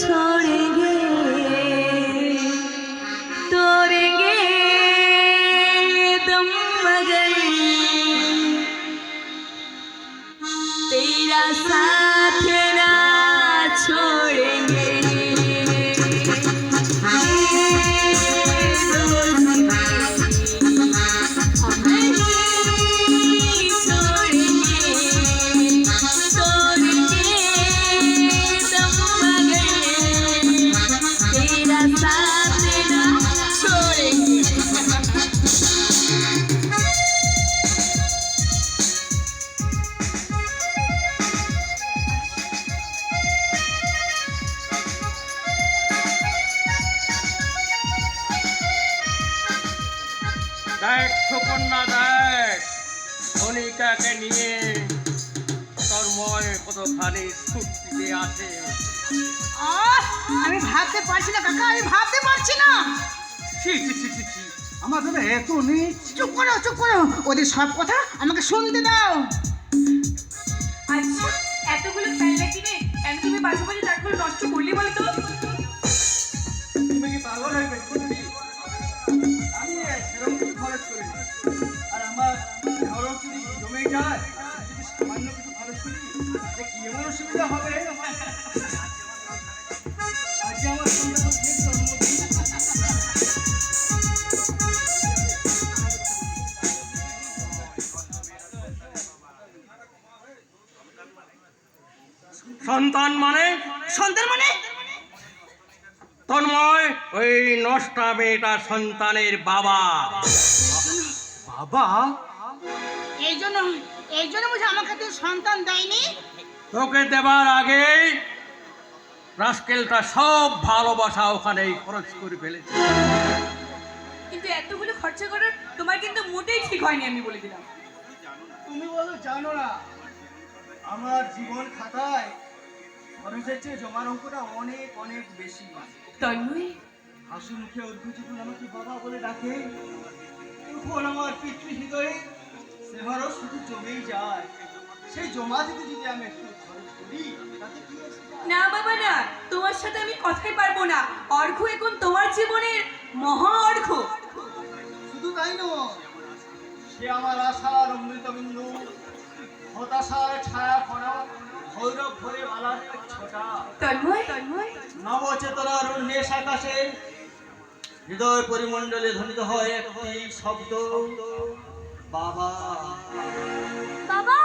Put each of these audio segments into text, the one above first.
छोड़ेंगे तोड़ेंगे दम मगर तेरा साथ দেখ সুকন্যা দেখ কণিকাকে নিয়ে তন্ময় কতখানি ছুটিতে আছে। আমি ভাবতে পারছি না কাকা আমি ভাবতে পারছি না। ছি ছি ছি ছি ছি। আমার জন্য এত নিচ। চুপ করো চুপ করো। ওদের সব কথা আমাকে শুনতে দাও। আচ্ছা এতগুলো খেলনা কিনে কেন তুমি বাজে বাজে নষ্ট করলি জমে যায়। সন্তান মানে? সন্তান মানে? তন্ময় ওই নষ্টা মেয়েটা সন্তানের বাবা। বাবা? এই জন্য এই জন্য বুঝে আমাকে তুই সন্তান দেয়নি? তোকে দেবার আগে রাস্কেলটা সব ভালোবাসা ওখানেই খরচ করে ফেলেছে। কিন্তু এতগুলো খরচা করার তোমার কিন্তু মোটেই ঠিক হয়নি আমি বলে দিলাম। তুমি বলো জানো না আমার জীবন খাতায় খরচের চেয়ে জমার অঙ্কটা অনেক অনেক বেশি। তন্ময়? হাসি মুখে যখন আমাকে বাবা বলে ডাকে। তখন আমার পিতৃ হৃদয়ে সেবারও শুধু জমেই যায়। সেই জমা দিতে যদি আমি একটু খরচ করি তাতে কি না বাবা না তোমার সাথে আমি কথাই পারব না। অর্ঘ এখন তোমার জীবনের মহা অর্ঘ শুধু তাই নয় সে আমার আশার অমৃতবিন্দু হতাশার ছায়া করা ভৈরব ভরে বালার ছোটা। তন্ময় তন্ময়? নবচেতনার উন্মেষ আকাশে হৃদয় পরিমণ্ডলে ধ্বনিত হয় একটি শব্দ। বাবা। বাবা!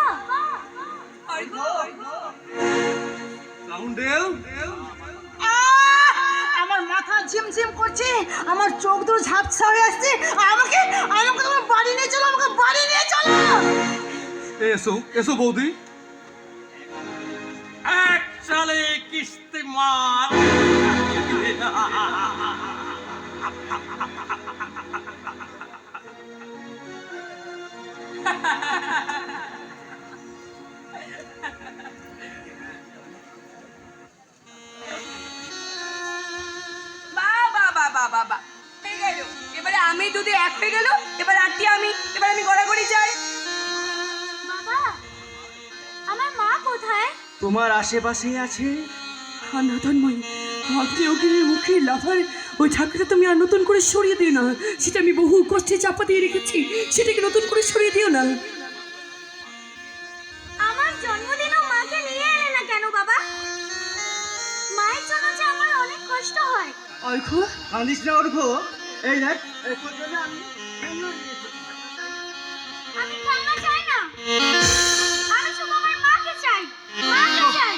অর্ঘ রাউন্ডেল। আমার মাথা ঝিমঝিম করছে আমার চোখ দুটো ঝাপসা হয়ে আসছে। আমাকে আমাকে তোমার বাড়ি নিয়ে চলো আমাকে বাড়ি নিয়ে চলো! এসো এসো বৌদি। এক চালে কিস্তি মার। দুধে এক হয়ে গেল এবার আটটি আমি এবার আমি গড়াগড়ি যাই বাবা আমার মা কোথায়? তোমার আশেপাশে আছে না তন্ময় আপনি ওকে মুখে লাফার। ওই ঝাঁকটা তুমি আর নতুন করে সরিয়ে দিও না। সেটা আমি বহু কষ্টে চাপা দিয়ে রেখেছি। সেটাকে নতুন করে সরিয়ে দিও না। আমার জন্মদিনও মাকে নিয়ে এলে না কেন বাবা? মায়ের জন্য যে আমার অনেক কষ্ট হয়। অর্ঘ কাঁদিস না অর্ঘ এই দেখ এই তোর জন্য আমি খেলনা নিয়ে এসেছি। আমি খেলনা চাই না। আমি শুধু আমার মাকে চাই। মাকে চাই।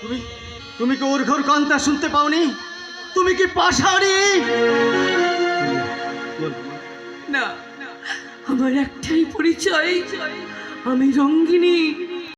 তুমি তুমি কি ওর ঘর কান্তা শুনতে পাওনি? তুমি কি পাশারি না। আমার একটাই পরিচয়। আমি রঙ্গিনী।